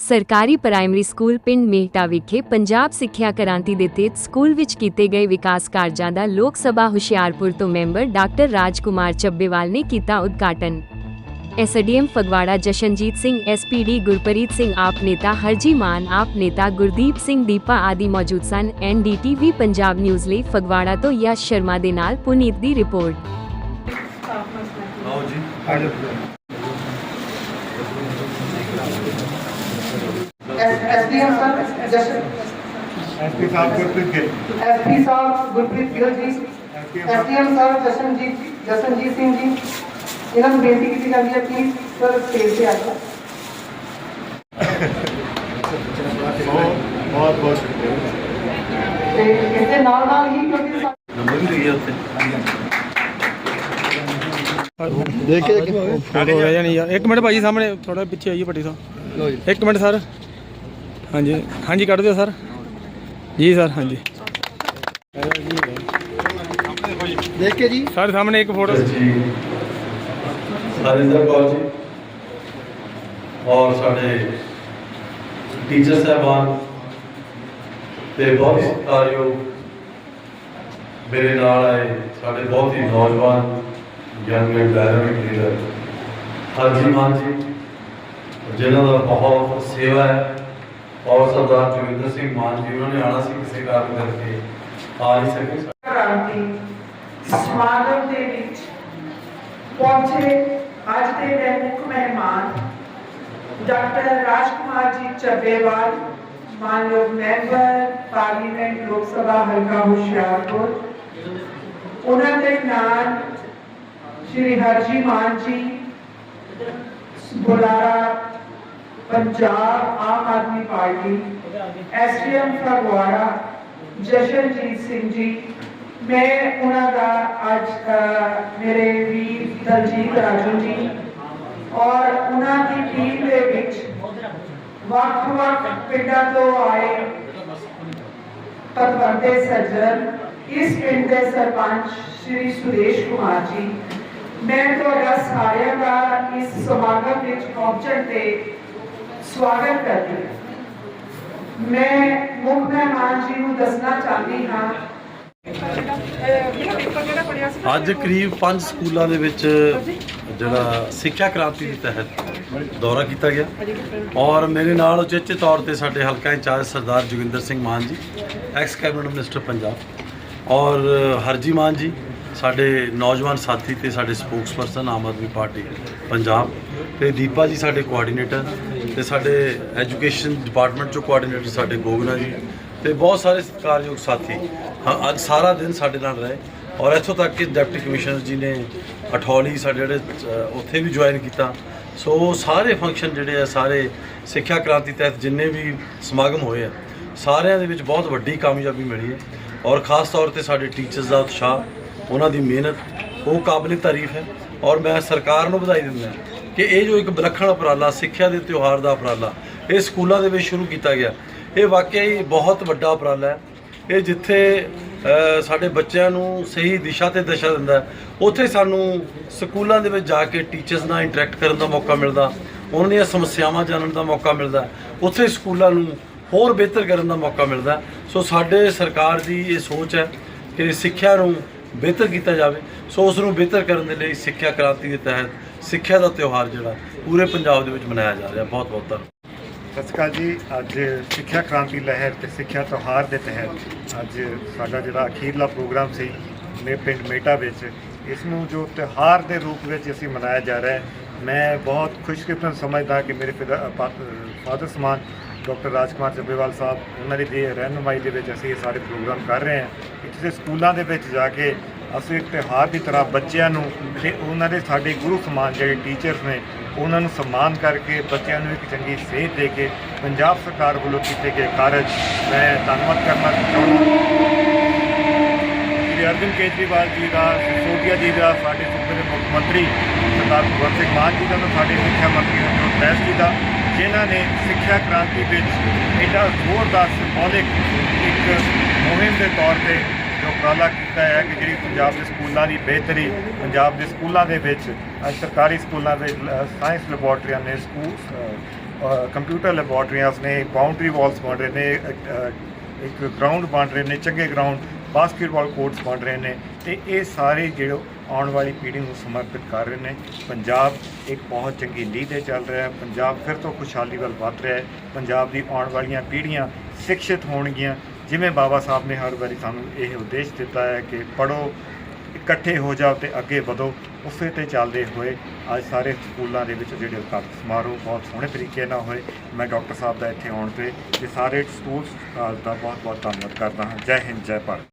ਸਰਕਾਰੀ primary school ਪਿੰਡ ਮਹਿਤਾ ਵਿਖੇ ਪੰਜਾਬ ਸਿੱਖਿਆ ਕ੍ਰਾਂਤੀ ਦੇ ਤਹਿਤ ਸਕੂਲ ਵਿੱਚ ਕੀਤੇ ਗਏ ਵਿਕਾਸ ਕਾਰਜਾਂ ਦਾ ਲੋਕ ਸਭਾ ਹੁਸ਼ਿਆਰਪੁਰ ਤੋਂ ਮੈਂਬਰ ਡਾਕਟਰ ਰਾਜਕੁਮਾਰ ਚੱਬੇਵਾਲ ਨੇ ਕੀਤਾ ਉਦਘਾਟਨ। ਐਸਡੀਐਮ ਫਗਵਾੜਾ ਜਸ਼ਨਜੀਤ ਸਿੰਘ ਐਸਪੀਡੀ ਗੁਰਪ੍ਰੀਤ ਸਿੰਘ ਆਪ ਨੇਤਾ ਹਰਜੀ ਮਾਨ ਆਪ ਨੇਤਾ ਗੁਰਦੀਪ ਸਿੰਘ ਦੀਪਾ ਆਦਿ ਮੌਜੂਦ ਸਨ। ਐਨਡੀਟੀਵੀ ਪੰਜਾਬ ਨਿਊਜ਼ ਲਈ ਫਗਵਾੜਾ ਤੋਂ ਯਸ਼ ਸ਼ਰਮਾ ਦੇ ਨਾਲ ਪੁਨੀਤ ਦੀ ਰਿਪੋਰਟ। ਆਓ ਜੀ। ਐਸਡੀਐਮ ਸਰ ਜਸ਼ਨ ਐਸਪੀ ਸਾਹਿਬ ਗੁਰਪ੍ਰੀਤ ਗਿੱਲ। ਐਸਪੀ ਸਾਹਿਬ ਗੁਰਪ੍ਰੀਤ ਗਿੱਲ ਜੀ ਐਸਡੀਐਮ ਸਰ ਜਸ਼ਨਜੀਤ ਜਸ਼ਨਜੀਤ ਸਿੰਘ ਜੀ। ਇਹਨਾਂ ਨੂੰ ਬੇਨਤੀ ਕੀਤੀ ਜਾਂਦੀ ਹੈ ਕਿ ਸਰ ਸਟੇਜ ਤੇ ਆ ਜਾਓ। ਬਹੁਤ ਬਹੁਤ ਸ਼ੁਕਰੀਆ। ਤੇ ਇਹਦੇ ਨਾਲ ਨਾਲ ਹੀ ਕਿਉਂਕਿ ਨੰਬਰ ਵੀ ਹੈ ਉੱਥੇ। ਦੇਖ ਕੇ ਫੋਟੋ ਰਹਿ ਜਾਣੀ ਯਾਰ 1 ਮਿੰਟ ਭਾਜੀ ਸਾਹਮਣੇ ਥੋੜਾ ਪਿੱਛੇ ਆਈਏ ਭੱਟੀ ਸਾਹਿਬ। 1 ਮਿੰਟ ਸਰ। ਹਾਂਜੀ। ਹਾਂਜੀ ਕੱਢ ਦਿਓ ਸਰ। ਜੀ ਸਰ ਹਾਂਜੀ। ਦੇਖ ਕੇ ਜੀ। ਸਰ ਸਾਹਮਣੇ ਇੱਕ ਫੋਟੋ ਜੀ। ਹਰਿੰਦਰ ਕੌਰ ਜੀ। ਔਰ ਸਾਡੇ ਟੀਚਰ ਸਾਹਿਬਾਨ। ਤੇ ਬਹੁਤ ਸਤਿਕਾਰਯੋਗ ਮੇਰੇ ਨਾਲ ਆਏ ਸਾਡੇ ਬਹੁਤ ਹੀ ਨੌਜਵਾਨ young and dynamic leader Harji Maan ji ਜਿਨ੍ਹਾਂ ਦਾ ਬਹੁਤ ਸੇਵਾ ਹੈ। ਔਰ ਸਰਦਾਰ ਜੋਗਿੰਦਰ ਸਿੰਘ ਮਾਨ ਜੀ, ਉਹਨਾਂ ਨੇ ਆਣਾ ਸੀ ਕਿਸੇ ਕਾਰਨ ਕਰਕੇ। ਆ ਨਹੀਂ ਸਕੇ। ਕ੍ਰਾਂਤੀ ਸਮਾਗਮ ਦੇ ਵਿੱਚ ਪਹੁੰਚੇ ਅੱਜ ਦੇ ਦੇ ਮੁੱਖ ਮਹਿਮਾਨ ਡਾਕਟਰ ਰਾਜਕੁਮਾਰ ਜੀ ਚੱਬੇਵਾਲ ਮਾਨਯੋਗ ਮੈਂਬਰ, ਪਾਰਲੀਮੈਂਟ ਲੋਕ ਸਭਾ ਹਲਕਾ ਹੁਸ਼ਿਆਰਪੁਰ। ਉਹਨਾਂ ਦੇ ਨਾਲ ਸ਼੍ਰੀ ਹਰਜੀ ਮਾਨ ਜੀ, ਬੁਲਾਰਾ ਪੰਜਾਬ ਆਮ ਆਦਮੀ ਪਾਰਟੀ ਐਸਡੀਐਮ ਫਗਵਾੜਾ ਜਸ਼ਨਜੀਤ ਸਿੰਘ ਜੀ ਮੈਂ ਉਹਨਾਂ ਦਾ ਅੱਜ ਅ, ਮੇਰੇ ਵੀਰ ਦਲਜੀਤ ਰਾਜੂ ਜੀ ਔਰ ਉਹਨਾਂ ਦੀ ਟੀਮ ਦੇ ਵਿੱਚ ਵੱਖ-ਵੱਖ ਪਿੰਡਾਂ ਤੋਂ ਆਏ ਪਤਵੰਤੇ ਸੱਜਣ ਇਸ ਪਿੰਡ ਦੇ ਸਰਪੰਚ ਸ਼੍ਰੀ ਸੁਰੇਸ਼ ਕੁਮਾਰ ਜੀ ਮੈਂ ਤੁਹਾਡਾ ਸਾਰਿਆਂ ਦਾ ਇਸ ਸਮਾਗਮ ਵਿੱਚ ਪਹੁੰਚਣ ਤੇ ਸਵਾਗਤ ਕਰਦੀ ਹਾਂ। ਮੈਂ ਮੁੱਖ ਮਹਿਮਾਨ ਜੀ ਨੂੰ ਦੱਸਣਾ ਚਾਹੁੰਦੀ ਹਾਂ। ਅੱਜ ਕਰੀਬ 5 ਸਕੂਲਾਂ ਦੇ ਵਿੱਚ ਜਿਹੜਾ ਸਿੱਖਿਆ ਕ੍ਰਾਂਤੀ ਦੇ ਤਹਿਤ ਦੌਰਾ ਕੀਤਾ ਗਿਆ। ਔਰ ਮੇਰੇ ਨਾਲ ਉਚੇਚੇ ਤੌਰ ਤੇ ਸਾਡੇ ਹਲਕਾ incharge Sardar Joginder Singh Maan ji ex cabinet minister Punjab ਔਰ ਹਰਜੀ ਮਾਨ ਜੀ, ਸਾਡੇ ਨੌਜਵਾਨ ਸਾਥੀ ਤੇ ਸਾਡੇ ਸਪੋਕਸਪਰਸਨ ਆਮ ਆਦਮੀ ਪਾਰਟੀ ਪੰਜਾਬ ਤੇ ਦੀਪਾ ਜੀ, ਸਾਡੇ ਕੋਆਰਡੀਨੇਟਰ ਤੇ ਸਾਡੇ ਐਜੂਕੇਸ਼ਨ ਡਿਪਾਰਟਮੈਂਟ ਚੋਂ ਕੋਆਰਡੀਨੇਟਰ ਸਾਡੇ ਗੋਗਨਾ ਜੀ ਤੇ ਬਹੁਤ ਸਾਰੇ ਸਤਿਕਾਰਯੋਗ ਸਾਥੀ। ਹਾਂ, ਅੱਜ ਸਾਰਾ ਦਿਨ ਸਾਡੇ ਨਾਲ ਰਹੇ ਔਰ ਇੱਥੋਂ ਤੱਕ ਕਿ ਡਿਪਟੀ ਕਮਿਸ਼ਨਰ ਜੀ ਨੇ ਅਠੌਲੀ ਸਾਡੇ ਜਿਹੜੇ ਉੱਥੇ ਵੀ ਜੁਆਇਨ ਕੀਤਾ। ਸੋ ਸਾਰੇ ਫੰਕਸ਼ਨ ਜਿਹੜੇ ਆ, ਸਾਰੇ ਸਿੱਖਿਆ ਕ੍ਰਾਂਤੀ ਤਹਿਤ ਜਿੰਨੇ ਵੀ ਸਮਾਗਮ ਹੋਏ ਆ, ਸਾਰਿਆਂ ਦੇ ਵਿੱਚ ਬਹੁਤ ਵੱਡੀ ਕਾਮਯਾਬੀ ਮਿਲੀ ਹੈ। ਔਰ ਖਾਸ ਤੌਰ ਤੇ ਸਾਡੇ ਟੀਚਰਸ ਦਾ ਉਤਸ਼ਾਹ, ਉਹਨਾਂ ਦੀ ਮਿਹਨਤ, ਉਹ ਕਾਬਲੇ ਤਾਰੀਫ ਹੈ। ਔਰ ਮੈਂ ਸਰਕਾਰ ਨੂੰ ਵਧਾਈ ਦਿੰਦਾ ਕਿ ਇਹ ਜੋ ਇੱਕ ਵਿਲੱਖਣ ਉਪਰਾਲਾ, ਸਿੱਖਿਆ ਦੇ ਤਿਉਹਾਰ ਦਾ ਉਪਰਾਲਾ, ਇਹ ਸਕੂਲਾਂ ਦੇ ਵਿੱਚ ਸ਼ੁਰੂ ਕੀਤਾ ਗਿਆ। ਇਹ ਵਾਕਿਆ ਹੀ ਬਹੁਤ ਵੱਡਾ ਉਪਰਾਲਾ ਹੈ। ਇਹ ਜਿੱਥੇ ਸਾਡੇ ਬੱਚਿਆਂ ਨੂੰ ਸਹੀ ਦਿਸ਼ਾ ਤੇ ਦਸ਼ਾ ਦਿੰਦਾ ਉੱਥੇ ਸਾਨੂੰ ਸਕੂਲਾਂ ਦੇ ਵਿੱਚ ਜਾ ਕੇ ਟੀਚਰਸ ਨਾਲ ਇੰਟਰੈਕਟ ਕਰਨ ਦਾ ਮੌਕਾ ਮਿਲਦਾ, ਉਹਨਾਂ ਦੀਆਂ ਸਮੱਸਿਆਵਾਂ ਜਾਣਨ ਦਾ ਮੌਕਾ ਮਿਲਦਾ, ਉੱਥੇ ਸਕੂਲਾਂ ਨੂੰ ਹੋਰ ਬਿਹਤਰ ਕਰਨ ਦਾ ਮੌਕਾ ਮਿਲਦਾ ਸੋ ਸਾਡੇ ਸਰਕਾਰ ਦੀ ਇਹ ਸੋਚ ਹੈ ਕਿ ਸਿੱਖਿਆ ਨੂੰ ਬਿਹਤਰ ਕੀਤਾ ਜਾਵੇ। ਸੋ ਉਸ ਨੂੰ ਬਿਹਤਰ ਕਰਨ ਦੇ ਲਈ ਸਿੱਖਿਆ ਕ੍ਰਾਂਤੀ ਦੇ ਤਹਿਤ ਸਿੱਖਿਆ ਦਾ ਤਿਉਹਾਰ ਜਿਹੜਾ ਪੂਰੇ ਪੰਜਾਬ ਦੇ ਵਿੱਚ ਮਨਾਇਆ ਜਾ ਰਿਹਾ। ਬਹੁਤ ਬਹੁਤ ਧੰਨਵਾਦ। ਸਤਿ ਸ਼੍ਰੀ ਅਕਾਲ ਜੀ। ਅੱਜ ਸਿੱਖਿਆ ਕ੍ਰਾਂਤੀ ਲਹਿਰ ਤੇ ਸਿੱਖਿਆ ਤਿਉਹਾਰ ਦੇ ਤਹਿਤ ਅੱਜ ਸਾਡਾ ਜਿਹੜਾ ਅਖੀਰਲਾ ਪ੍ਰੋਗਰਾਮ ਸੀ ਮੇ ਪਿੰਡ ਮੇਟਾ ਵਿੱਚ, ਇਸ ਨੂੰ ਜੋ ਤਿਉਹਾਰ ਦੇ ਰੂਪ ਵਿੱਚ ਅਸੀਂ ਮਨਾਇਆ ਜਾ ਰਿਹਾ ਹੈ, ਮੈਂ ਬਹੁਤ ਖੁਸ਼ਕਿਸਮਤ ਸਮਝਦਾ ਕਿ ਮੇਰੇ ਫਾਦਰ ਸਮਾਨ ਡਾਕਟਰ ਰਾਜਕੁਮਾਰ ਚੱਬੇਵਾਲ ਸਾਹਿਬ, ਉਹਨਾਂ ਦੀ ਦੇ ਰਹਿਨੁਮਾਈ ਦੇ ਵਿੱਚ ਅਸੀਂ ਇਹ ਸਾਰੇ ਪ੍ਰੋਗਰਾਮ ਕਰ ਰਹੇ ਹਾਂ। ਕਿਸੇ ਸਕੂਲਾਂ ਦੇ ਵਿੱਚ ਜਾ ਕੇ ਅਸੀਂ ਇੱਕ ਤਿਉਹਾਰ ਦੀ ਤਰ੍ਹਾਂ ਬੱਚਿਆਂ ਨੂੰ ਤੇ ਉਹਨਾਂ ਦੇ ਸਾਡੇ ਗੁਰੂ ਸਮਾਨ ਜਿਹੜੇ ਟੀਚਰਸ ਨੇ, ਉਹਨਾਂ ਨੂੰ ਸਨਮਾਨ ਕਰਕੇ ਬੱਚਿਆਂ ਨੂੰ ਇੱਕ ਚੰਗੀ ਸੇਧ ਦੇ ਕੇ ਪੰਜਾਬ ਸਰਕਾਰ ਵੱਲੋਂ ਕੀਤੇ ਗਏ ਕਾਰਜ ਮੈਂ ਧੰਨਵਾਦ ਕਰਨਾ ਚਾਹੁੰਦਾ ਸ਼੍ਰੀ ਅਰਵਿੰਦ ਕੇਜਰੀਵਾਲ ਜੀ ਦਾ ਸਿਸੋਦੀਆ ਜੀ ਦਾ, ਸਾਡੇ ਸੂਬੇ ਦੇ ਮੁੱਖ ਮੰਤਰੀ ਸਰਦਾਰ ਭਗਵੰਤ ਸਿੰਘ ਮਾਨ ਜੀ ਦਾ ਤੇ ਸਾਡੇ ਸਿੱਖਿਆ ਮੰਤਰੀ ਹਰਜੋਤ ਬੈਂਸ ਜੀ ਦਾ, ਜਿਨ੍ਹਾਂ ਨੇ ਸਿੱਖਿਆ ਕ੍ਰਾਂਤੀ ਵਿੱਚ ਇਹਦਾ ਜ਼ੋਰਦਾਰ ਸਿੰਬੋਲਿਕ ਇੱਕ ਮੁਹਿੰਮ ਦੇ ਤੌਰ ਤੇ ਉਪਰਾਲਾ ਕੀਤਾ ਹੈ ਕਿ ਜਿਹੜੀ ਪੰਜਾਬ ਦੇ ਸਕੂਲਾਂ ਦੀ ਬਿਹਤਰੀ ਪੰਜਾਬ ਦੇ ਸਕੂਲਾਂ ਦੇ ਵਿੱਚ ਸਰਕਾਰੀ ਸਕੂਲਾਂ ਦੇ ਸਾਇੰਸ ਲੈਬੋਰਟਰੀਆਂ ਨੇ ਸਕੂਲ ਕੰਪਿਊਟਰ ਲੈਬੋਰਟਰੀਆਂ ਨੇ ਬਾਉਂਡਰੀ ਵਾਲਸ ਬਣ ਰਹੇ ਨੇ ਇੱਕ ਗਰਾਊਂਡ ਬਣ ਰਹੇ ਨੇ, ਚੰਗੇ ਗਰਾਊਂਡ ਬਾਸਕਟਬਾਲ ਕੋਰਟਸ ਬਣ ਰਹੇ ਨੇ, ਤੇ ਇਹ ਸਾਰੇ ਜਿਹੜੇ ਆਉਣ ਵਾਲੀ ਪੀੜ੍ਹੀ ਨੂੰ ਸਮਰਪਿਤ ਕਰ ਰਹੇ ਨੇ। ਪੰਜਾਬ ਇੱਕ ਬਹੁਤ ਚੰਗੀ ਲੀਹ ਤੇ ਚੱਲ ਰਿਹਾ ਹੈ। ਪੰਜਾਬ ਫਿਰ ਤੋਂ ਖੁਸ਼ਹਾਲੀ ਵੱਲ ਵੱਧ ਰਿਹਾ ਹੈ। ਪੰਜਾਬ ਦੀ ਆਉਣ ਵਾਲੀਆਂ ਪੀੜ੍ਹੀਆਂ ਸਿੱਖਿਅਤ ਹੋਣਗੀਆਂ। ਜਿਵੇਂ ਬਾਬਾ ਸਾਹਿਬ ਨੇ ਹਰ ਵਾਰੀ ਸਾਨੂੰ ਇਹ ਉਦੇਸ਼ ਦਿੱਤਾ ਹੈ ਕਿ ਪੜੋ ਇਕੱਠੇ ਹੋ ਜਾਓ ਤੇ ਅੱਗੇ ਵਧੋ। ਉਸੇ ਤੇ ਚੱਲਦੇ ਹੋਏ ਅੱਜ ਸਾਰੇ ਸਕੂਲਾਂ ਦੇ ਵਿੱਚ ਜਿਹੜੇ ਉਦਘਾਟਨ ਸਮਾਰੋਹ ਬਹੁਤ ਸੋਹਣੇ ਤਰੀਕੇ ਨਾਲ ਹੋਏ। ਮੈਂ ਡਾਕਟਰ ਸਾਹਿਬ ਦਾ ਇੱਥੇ ਆਉਣ ਤੇ ਤੇ ਸਾਰੇ ਸਕੂਲ ਦਾ ਬਹੁਤ ਬਹੁਤ ਧੰਨਵਾਦ ਕਰਦਾ ਹਾਂ। ਜੈ ਹਿੰਦ, ਜੈ ਭਾਰਤ।